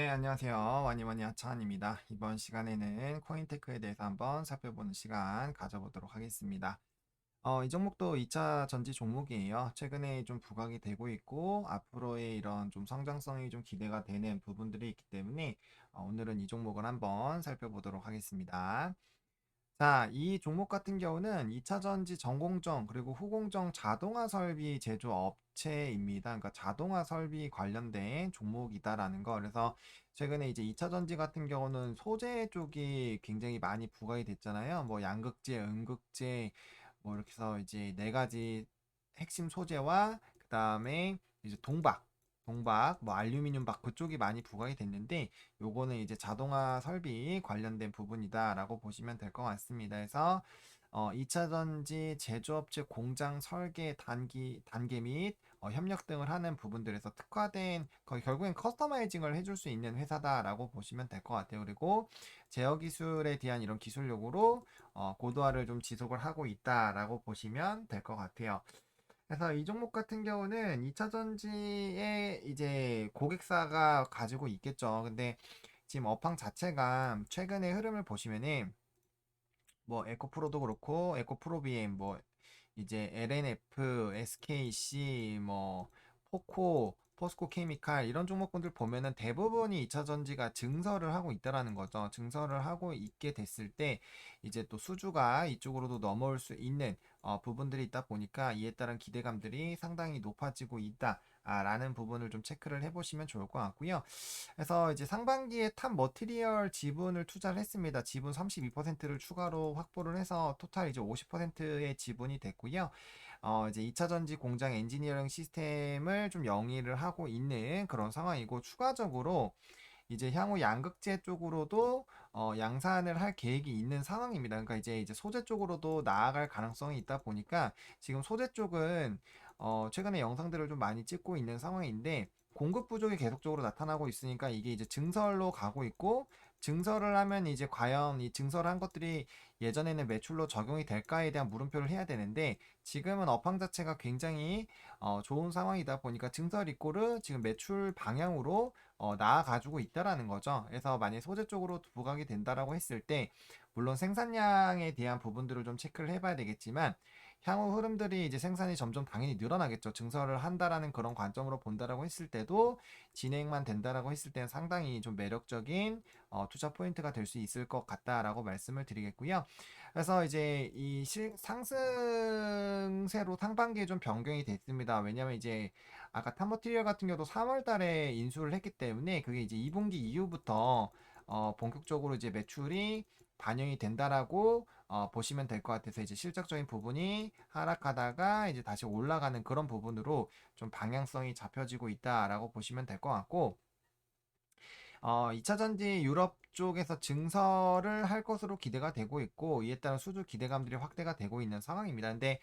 네, 안녕하세요. 와니와니 하차한입니다. 이번 시간에는 코인테크에 대해서 한번 살펴보는 시간 가져보도록 하겠습니다. 어, 이 종목도 2차 전지 종목이에요. 최근에 좀 부각이 되고 있고, 앞으로의 이런 좀 성장성이 좀 기대가 되는 부분들이 있기 때문에, 어, 오늘은 이 종목을 한번 살펴보도록 하겠습니다. 자, 이 종목 같은 경우는 2차 전지 전공정 그리고 후공정 자동화 설비 제조 업체입니다. 그러니까 자동화 설비 관련된 종목이다라는 거. 그래서 최근에 이제 2차 전지 같은 경우는 소재 쪽이 굉장히 많이 부각이 됐잖아요. 뭐 양극재, 음극재 뭐 이렇게 해서 이제 네 가지 핵심 소재와 그다음에 이제 동박 동박, 뭐 알루미늄 박 그쪽이 많이 부각이 됐는데 요거는 이제 자동화 설비 관련된 부분이다라고 보시면 될 것 같습니다. 그래서 어, 2차 전지 제조업체 공장 설계 단기 단계 및 어, 협력 등을 하는 부분들에서 특화된 거의 결국엔 커스터마이징을 해줄 수 있는 회사다라고 보시면 될 것 같아요. 그리고 제어 기술에 대한 이런 기술力으로 어, 고도화를 좀 지속을 하고 있다라고 보시면 될 것 같아요. 그래서 이 종목 같은 경우는 2차 전지에 이제 고객사가 가지고 있겠죠. 근데 지금 업황 자체가 최근의 흐름을 보시면은 뭐 에코프로도 그렇고 에코프로비엠 뭐 이제 LNF, SKC 뭐 포코 포스코 케미칼 이런 종목군들 보면은 대부분이 2차 전지가 증설을 하고 있다라는 거죠. 증설을 하고 있게 됐을 때 이제 또 수주가 이쪽으로도 넘어올 수 있는 어, 부분들이 있다 보니까 이에 따른 기대감들이 상당히 높아지고 있다. 아, 라는 부분을 좀 체크를 해보시면 좋을 것 같고요. 그래서 이제 상반기에 탑 머티리얼 지분을 투자를 했습니다. 지분 32%를 추가로 확보를 해서 토탈 이제 50%의 지분이 됐고요. 어, 이제 2차 전지 공장 엔지니어링 시스템을 좀 영위를 하고 있는 그런 상황이고 추가적으로 이제 향후 양극재 쪽으로도 어, 양산을 할 계획이 있는 상황입니다. 그러니까 이제 이제 소재 쪽으로도 나아갈 가능성이 있다 보니까 지금 소재 쪽은 어, 최근에 영상들을 좀 많이 찍고 있는 상황인데 공급 부족이 계속적으로 나타나고 있으니까 이게 이제 증설로 가고 있고 증설을 하면 이제 과연 이 증설한 것들이 예전에는 매출로 적용이 될까에 대한 물음표를 해야 되는데 지금은 업황 자체가 굉장히 어, 좋은 상황이다 보니까 증설 이꼬르 지금 매출 방향으로 어, 나아가지고 있다라는 거죠. 그래서 만약 소재 쪽으로 부각이 된다라고 했을 때 물론 생산량에 대한 부분들을 좀 체크를 해봐야 되겠지만 향후 흐름들이 이제 생산이 점점 당연히 늘어나겠죠. 증설을 한다라는 그런 관점으로 본다라고 했을 때도 진행만 된다라고 했을 때는 상당히 좀 매력적인 어, 투자 포인트가 될 수 있을 것 같다라고 말씀을 드리겠고요. 그래서 이제 이 실, 상승세로 상반기에 좀 변경이 됐습니다. 왜냐면 이제 아까 탐머티리얼 같은 경우도 3월 달에 인수를 했기 때문에 그게 이제 2분기 이후부터 어, 본격적으로 이제 매출이 반영이 된다라고 어, 보시면 될 것 같아서 이제 실적적인 부분이 하락하다가 이제 다시 올라가는 그런 부분으로 좀 방향성이 잡혀지고 있다라고 보시면 될 것 같고 어, 2차 전지 유럽 쪽에서 증설을 할 것으로 기대가 되고 있고 이에 따른 수주 기대감들이 확대가 되고 있는 상황입니다. 근데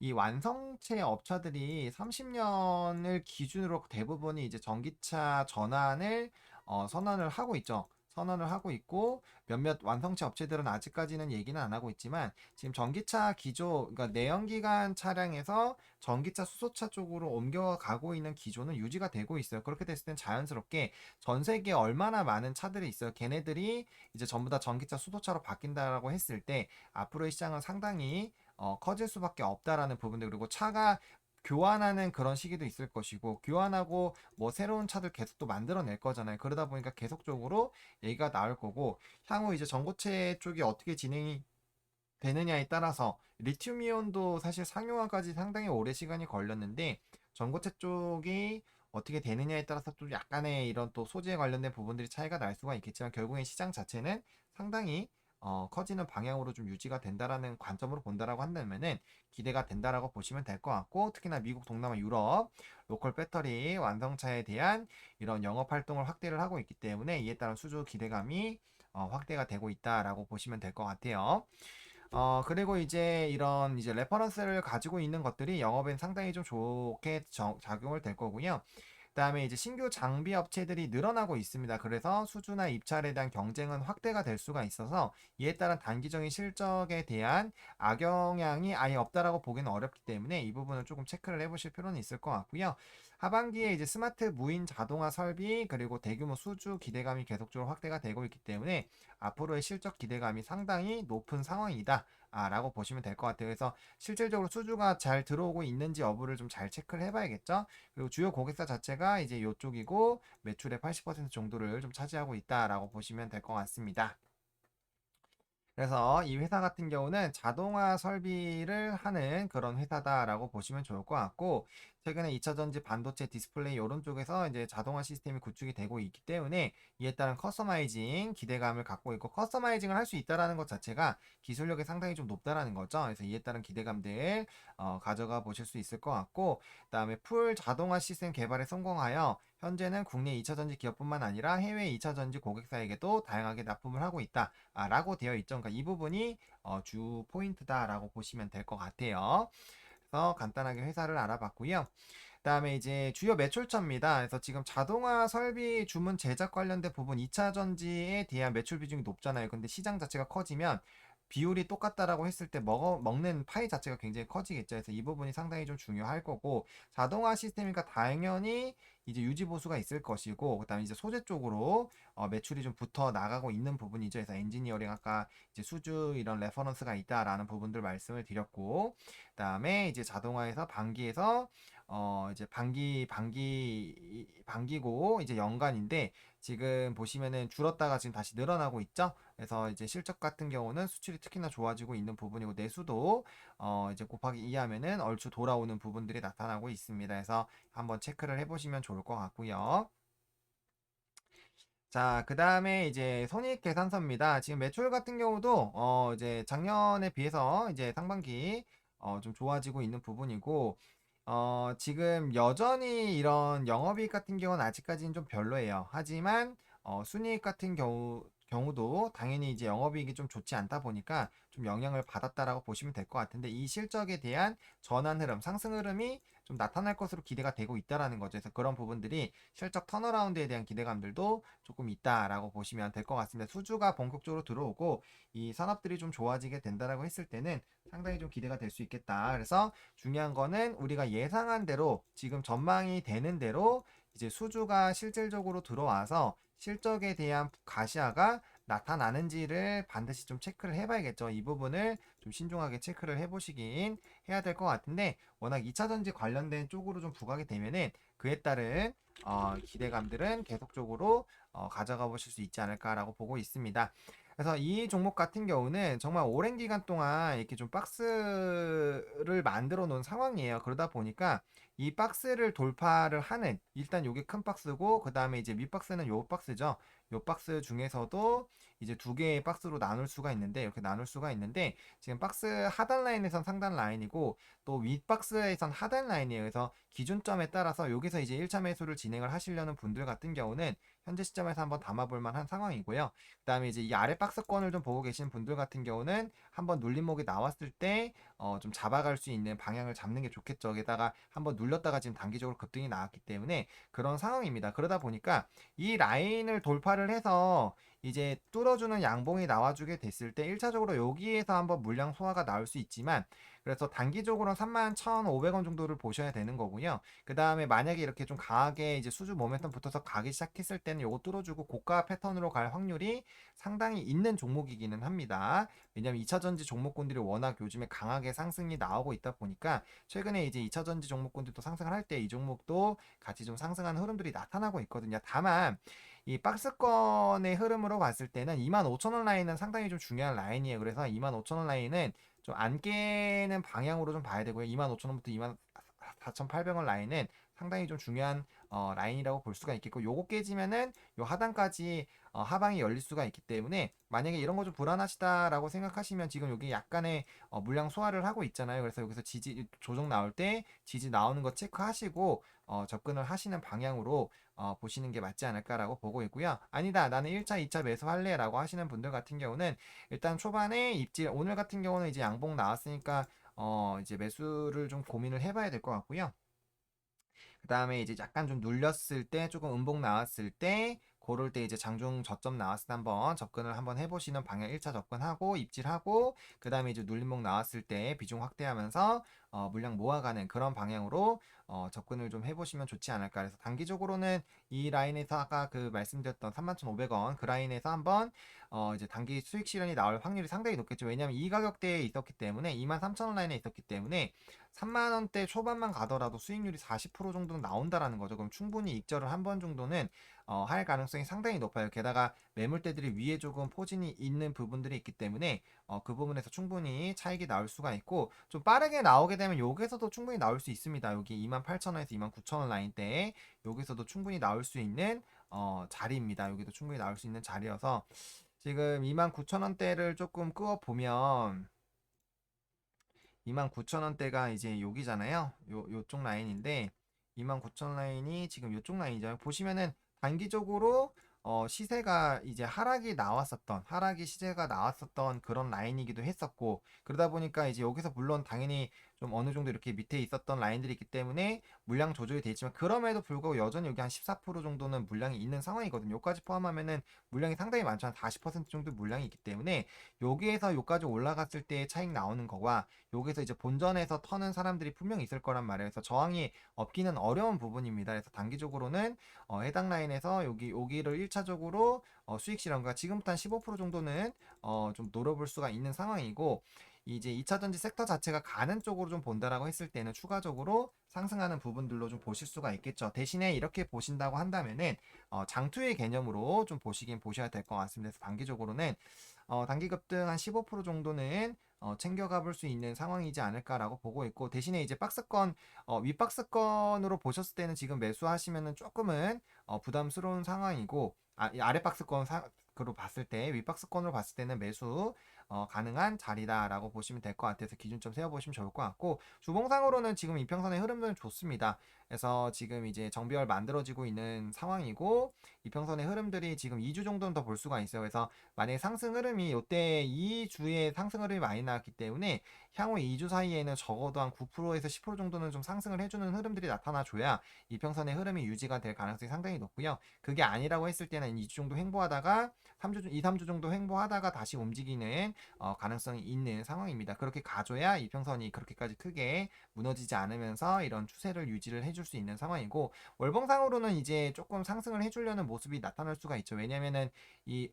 이 완성체 업체들이 30년을 기준으로 대부분이 이제 전기차 전환을 어, 선언을 하고 있죠. 선언을 하고 있고 몇몇 완성차 업체들은 아직까지는 얘기는 안 하고 있지만 지금 전기차 기조 그러니까 내연기관 차량에서 전기차 수소차 쪽으로 옮겨가고 있는 기조는 유지가 되고 있어요. 그렇게 됐을 땐 자연스럽게 전 세계에 얼마나 많은 차들이 있어요. 걔네들이 이제 전부 다 전기차 수소차로 바뀐다라고 했을 때 앞으로의 시장은 상당히 어, 커질 수밖에 없다라는 부분들 그리고 차가 교환하는 그런 시기도 있을 것이고 교환하고 뭐 새로운 차들 계속 또 만들어낼 거잖아요. 그러다 보니까 계속적으로 얘기가 나올 거고 향후 이제 전고체 쪽이 어떻게 진행이 되느냐에 따라서 리튬이온도 사실 상용화까지 상당히 오래 시간이 걸렸는데 전고체 쪽이 어떻게 되느냐에 따라서 또 약간의 이런 또 소재에 관련된 부분들이 차이가 날 수가 있겠지만 결국엔 시장 자체는 상당히 어, 커지는 방향으로 좀 유지가 된다라는 관점으로 본다라고 한다면은 기대가 된다라고 보시면 될 것 같고 특히나 미국, 동남아, 유럽 로컬 배터리 완성차에 대한 이런 영업 활동을 확대를 하고 있기 때문에 이에 따른 수주 기대감이 어, 확대가 되고 있다라고 보시면 될 것 같아요. 어, 그리고 이제 이런 이제 레퍼런스를 가지고 있는 것들이 영업엔 상당히 좀 좋게 저, 작용을 될 거고요. 그다음에 이제 신규 장비 업체들이 늘어나고 있습니다. 그래서 수주나 입찰에 대한 경쟁은 확대가 될 수가 있어서 이에 따른 단기적인 실적에 대한 악영향이 아예 없다라고 보기는 어렵기 때문에 이 부분을 조금 체크를 해보실 필요는 있을 것 같고요. 하반기에 이제 스마트 무인 자동화 설비 그리고 대규모 수주 기대감이 계속적으로 확대가 되고 있기 때문에 앞으로의 실적 기대감이 상당히 높은 상황이다. 아, 라고 보시면 될 것 같아요. 그래서 실질적으로 수주가 잘 들어오고 있는지 여부를 좀 잘 체크를 해봐야겠죠. 그리고 주요 고객사 자체가 이제 이쪽이고 매출의 80% 정도를 좀 차지하고 있다라고 보시면 될 것 같습니다. 그래서 이 회사 같은 경우는 자동화 설비를 하는 그런 회사다라고 보시면 좋을 것 같고 최근에 2차 전지 반도체 디스플레이 이런 쪽에서 이제 자동화 시스템이 구축이 되고 있기 때문에 이에 따른 커스터마이징 기대감을 갖고 있고 커스터마이징을 할 수 있다라는 것 자체가 기술력이 상당히 좀 높다라는 거죠. 그래서 이에 따른 기대감들 어, 가져가 보실 수 있을 것 같고 그다음에 풀 자동화 시스템 개발에 성공하여 현재는 국내 2차 전지 기업뿐만 아니라 해외 2차 전지 고객사에게도 다양하게 납품을 하고 있다 아, 라고 되어 있죠. 그러니까 이 부분이 어, 주 포인트다라고 보시면 될 것 같아요. 그래서 간단하게 회사를 알아봤고요. 그다음에 이제 주요 매출처입니다. 그래서 지금 자동화 설비 주문 제작 관련된 부분 2차 전지에 대한 매출 비중이 높잖아요. 근데 시장 자체가 커지면 비율이 똑같다라고 했을 때 먹어, 먹는 파이 자체가 굉장히 커지겠죠. 그래서 이 부분이 상당히 좀 중요할 거고 자동화 시스템이니까 당연히 이제 유지 보수가 있을 것이고 그다음에 이제 소재 쪽으로 어, 매출이 좀 붙어 나가고 있는 부분이죠. 그래서 엔지니어링 아까 이제 수주 이런 레퍼런스가 있다라는 부분들 말씀을 드렸고 그다음에 이제 자동화에서 반기에서 어 이제 반기 반기 반기고 이제 연간인데 지금 보시면은 줄었다가 지금 다시 늘어나고 있죠. 그래서 이제 실적 같은 경우는 수출이 특히나 좋아지고 있는 부분이고 내수도 어 이제 곱하기 2 하면은 얼추 돌아오는 부분들이 나타나고 있습니다. 그래서 한번 체크를 해 보시면 좋을 것 같고요. 자, 그 다음에 이제 손익 계산서입니다. 지금 매출 같은 경우도 어 이제 작년에 비해서 이제 상반기 어 좀 좋아지고 있는 부분이고 어, 지금 여전히 이런 영업이익 같은 경우는 아직까지는 좀 별로예요. 하지만 어, 순이익 같은 경우 경우도 당연히 이제 영업이익이 좀 좋지 않다 보니까 좀 영향을 받았다라고 보시면 될 것 같은데 이 실적에 대한 전환 흐름, 상승 흐름이 좀 나타날 것으로 기대가 되고 있다라는 거죠. 그래서 그런 부분들이 실적 턴어라운드에 대한 기대감들도 조금 있다라고 보시면 될 것 같습니다. 수주가 본격적으로 들어오고 이 산업들이 좀 좋아지게 된다라고 했을 때는 상당히 좀 기대가 될 수 있겠다. 그래서 중요한 거는 우리가 예상한 대로 지금 전망이 되는 대로 이제 수주가 실질적으로 들어와서 실적에 대한 가시화가 나타나는지를 반드시 좀 체크를 해봐야겠죠. 이 부분을 좀 신중하게 체크를 해보시긴 해야 될 것 같은데 워낙 2차전지 관련된 쪽으로 좀 부각이 되면은 그에 따른 어, 기대감들은 계속적으로 어, 가져가 보실 수 있지 않을까라고 보고 있습니다. 그래서 이 종목 같은 경우는 정말 오랜 기간 동안 이렇게 좀 박스를 만들어 놓은 상황이에요. 그러다 보니까 이 박스를 돌파를 하는 일단 요게 큰 박스고 그 다음에 이제 밑박스는 요 박스죠. 요 박스 중에서도 이제 두 개의 박스로 나눌 수가 있는데 이렇게 나눌 수가 있는데 지금 박스 하단 라인에선 상단 라인이고 또 윗박스에선 하단 라인이에요. 그래서 기준점에 따라서 여기서 이제 1차 매수를 진행을 하시려는 분들 같은 경우는 현재 시점에서 한번 담아볼 만한 상황이고요. 그 다음에 이제 이 아래 박스권을 좀 보고 계신 분들 같은 경우는 한번 눌림목이 나왔을 때 어, 좀 잡아갈 수 있는 방향을 잡는 게 좋겠죠. 게다가 한번 눌렸다가 지금 단기적으로 급등이 나왔기 때문에 그런 상황입니다. 그러다 보니까 이 라인을 돌파를 해서 이제 뚫어주는 양봉이 나와주게 됐을 때 1차적으로 여기에서 한번 물량 소화가 나올 수 있지만 그래서 단기적으로는 31,500원 정도를 보셔야 되는 거고요. 그 다음에 만약에 이렇게 좀 강하게 이제 수주 모멘텀 붙어서 가기 시작했을 때는 요거 뚫어주고 고가 패턴으로 갈 확률이 상당히 있는 종목이기는 합니다. 왜냐면 2차전지 종목군들이 워낙 요즘에 강하게 상승이 나오고 있다 보니까 최근에 이제 2차전지 종목군들도 상승을 할 때 이 종목도 같이 좀 상승하는 흐름들이 나타나고 있거든요. 다만 이 박스권의 흐름으로 봤을 때는 25,000원 라인은 상당히 좀 중요한 라인이에요. 그래서 25,000원 라인은 좀 안 깨는 방향으로 좀 봐야 되고요. 25,000원부터 24,800원 라인은 상당히 좀 중요한 어, 라인이라고 볼 수가 있겠고 요거 깨지면은 요 하단까지 어, 하방이 열릴 수가 있기 때문에 만약에 이런 거 좀 불안하시다라고 생각하시면 지금 여기 약간의 어, 물량 소화를 하고 있잖아요. 그래서 여기서 지지 조정 나올 때 지지 나오는 거 체크하시고 어, 접근을 하시는 방향으로 어, 보시는 게 맞지 않을까라고 보고 있고요. 아니다, 나는 1차, 2차 매수할래라고 하시는 분들 같은 경우는 일단 초반에 입질, 오늘 같은 경우는 이제 양봉 나왔으니까 어, 이제 매수를 좀 고민을 해봐야 될 것 같고요. 그 다음에 이제 약간 좀 눌렸을 때, 조금 음봉 나왔을 때, 고를 때 이제 장중 저점 나왔을 때 한번 접근을 한번 해보시는 방향 1차 접근하고 입질하고 그 다음에 이제 눌림목 나왔을 때 비중 확대하면서 어, 물량 모아가는 그런 방향으로 어, 접근을 좀 해보시면 좋지 않을까. 그래서 단기적으로는 이 라인에서 아까 그 말씀드렸던 31,500원 그 라인에서 한번 어, 이제 단기 수익 실현이 나올 확률이 상당히 높겠죠. 왜냐하면 이 가격대에 있었기 때문에 23,000원 라인에 있었기 때문에 3만 원대 초반만 가더라도 수익률이 40% 정도는 나온다라는 거죠. 그럼 충분히 익절을 한 번 정도는 어, 할 가능성이 상당히 높아요. 게다가 매물대들이 위에 조금 포진이 있는 부분들이 있기 때문에 어, 그 부분에서 충분히 차익이 나올 수가 있고 좀 빠르게 나오게 되면 여기서도 충분히 나올 수 있습니다. 여기 28,000원에서 29,000원 라인대에 여기서도 충분히 나올 수 있는 어, 자리입니다. 여기도 충분히 나올 수 있는 자리여서 지금 29,000원대를 조금 끄어 보면 29,000원대가 이제 여기잖아요. 요 요쪽 라인인데 29,000 라인이 지금 요쪽 라인이죠. 보시면은 단기적으로 어, 시세가 이제 하락이 나왔었던 하락이 시세가 나왔었던 그런 라인이기도 했었고 그러다 보니까 이제 여기서 물론 당연히 좀 어느 정도 이렇게 밑에 있었던 라인들이 있기 때문에 물량 조절이 돼 있지만 그럼에도 불구하고 여전히 여기 한 14% 정도는 물량이 있는 상황이거든요. 여기까지 포함하면은 물량이 상당히 많죠. 한 40% 정도 물량이 있기 때문에 여기에서 여기까지 올라갔을 때 차익 나오는 거와 여기서 이제 본전에서 터는 사람들이 분명히 있을 거란 말이에요. 그래서 저항이 없기는 어려운 부분입니다. 그래서 단기적으로는 어, 해당 라인에서 여기 여기를 1차적으로 어, 수익 실현과 지금부터 한 15% 정도는 어, 좀 노려볼 수가 있는 상황이고 이제 2차 전지 섹터 자체가 가는 쪽으로 좀 본다라고 했을 때는 추가적으로 상승하는 부분들로 좀 보실 수가 있겠죠. 대신에 이렇게 보신다고 한다면은 어, 장투의 개념으로 좀 보시긴 보셔야 될 것 같습니다. 그래서 단기적으로는 어, 단기 급등 한 15% 정도는 어, 챙겨가 볼 수 있는 상황이지 않을까라고 보고 있고 대신에 이제 박스권 어, 윗박스권으로 보셨을 때는 지금 매수하시면은 조금은 어, 부담스러운 상황이고 아, 이 아래 박스권 사, 으로 봤을 때 윗박스권으로 봤을 때는 매수 어, 가능한 자리다라고 보시면 될 것 같아서 기준점 세워보시면 좋을 것 같고 주봉상으로는 지금 이평선의 흐름들은 좋습니다. 그래서 지금 이제 정비열 만들어지고 있는 상황이고 이평선의 흐름들이 지금 2주 정도는 더 볼 수가 있어요. 그래서 만약에 상승 흐름이 이때 이 주에 상승 흐름이 많이 나왔기 때문에 향후 2주 사이에는 적어도 한 9%에서 10% 정도는 좀 상승을 해주는 흐름들이 나타나줘야 이평선의 흐름이 유지가 될 가능성이 상당히 높고요. 그게 아니라고 했을 때는 2주 정도 횡보하다가 3주, 2, 3주 정도 횡보하다가 다시 움직이는 어, 가능성이 있는 상황입니다. 그렇게 가줘야 이평선이 그렇게까지 크게 무너지지 않으면서 이런 추세를 유지를 해줄 수 있는 상황이고 월봉상으로는 이제 조금 상승을 해주려는 모습이 나타날 수가 있죠. 왜냐면은 이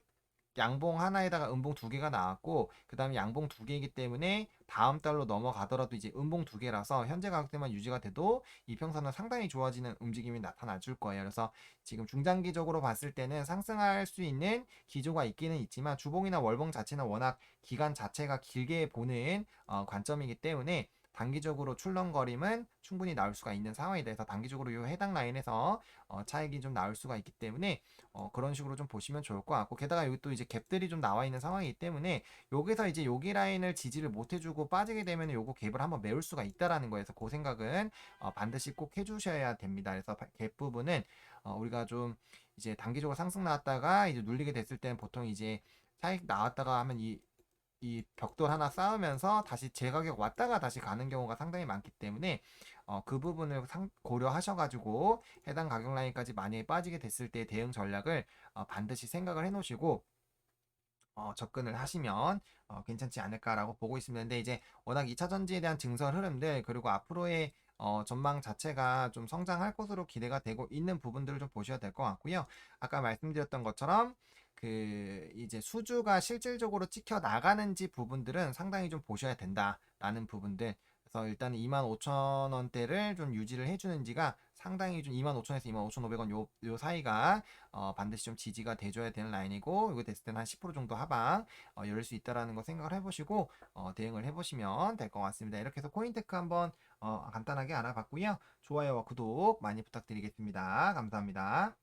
양봉 하나에다가 음봉 두 개가 나왔고 그 다음에 양봉 두 개이기 때문에 다음 달로 넘어가더라도 이제 음봉 두 개라서 현재 가격대만 유지가 돼도 이평선은 상당히 좋아지는 움직임이 나타나 줄 거예요. 그래서 지금 중장기적으로 봤을 때는 상승할 수 있는 기조가 있기는 있지만 주봉이나 월봉 자체는 워낙 기간 자체가 길게 보는 어, 관점이기 때문에 단기적으로 출렁거림은 충분히 나올 수가 있는 상황이 돼서 단기적으로 이 해당 라인에서 어, 차익이 좀 나올 수가 있기 때문에 어, 그런 식으로 좀 보시면 좋을 것 같고 게다가 여기 또 이제 갭들이 좀 나와 있는 상황이기 때문에 여기서 이제 여기 라인을 지지를 못 해주고 빠지게 되면 요거 갭을 한번 메울 수가 있다라는 거에서 그 생각은 어, 반드시 꼭 해주셔야 됩니다. 그래서 갭 부분은 어, 우리가 좀 이제 단기적으로 상승 나왔다가 이제 눌리게 됐을 때는 보통 이제 차익 나왔다가 하면 이, 이 벽돌 하나 쌓으면서 다시 재가격 왔다가 다시 가는 경우가 상당히 많기 때문에 어, 그 부분을 상, 고려하셔가지고 해당 가격 라인까지 만약에 빠지게 됐을 때 대응 전략을 어, 반드시 생각을 해놓으시고 어, 접근을 하시면 어, 괜찮지 않을까라고 보고 있습니다. 근데 이제 워낙 2차 전지에 대한 증설 흐름들 그리고 앞으로의 어, 전망 자체가 좀 성장할 것으로 기대가 되고 있는 부분들을 좀 보셔야 될 것 같고요. 아까 말씀드렸던 것처럼 그 이제 수주가 실질적으로 찍혀 나가는지 부분들은 상당히 좀 보셔야 된다라는 부분들. 그래서 일단 25,000원대를 좀 유지를 해주는지가 상당히 좀 25,000에서 25,500원 요, 요 사이가 어, 반드시 좀 지지가 돼줘야 되는 라인이고 이거 됐을 때는 한 10% 정도 하방 어, 열릴 수 있다라는 거 생각을 해보시고 어, 대응을 해보시면 될 것 같습니다. 이렇게 해서 코인테크 한번 어, 간단하게 알아봤고요. 좋아요와 구독 많이 부탁드리겠습니다. 감사합니다.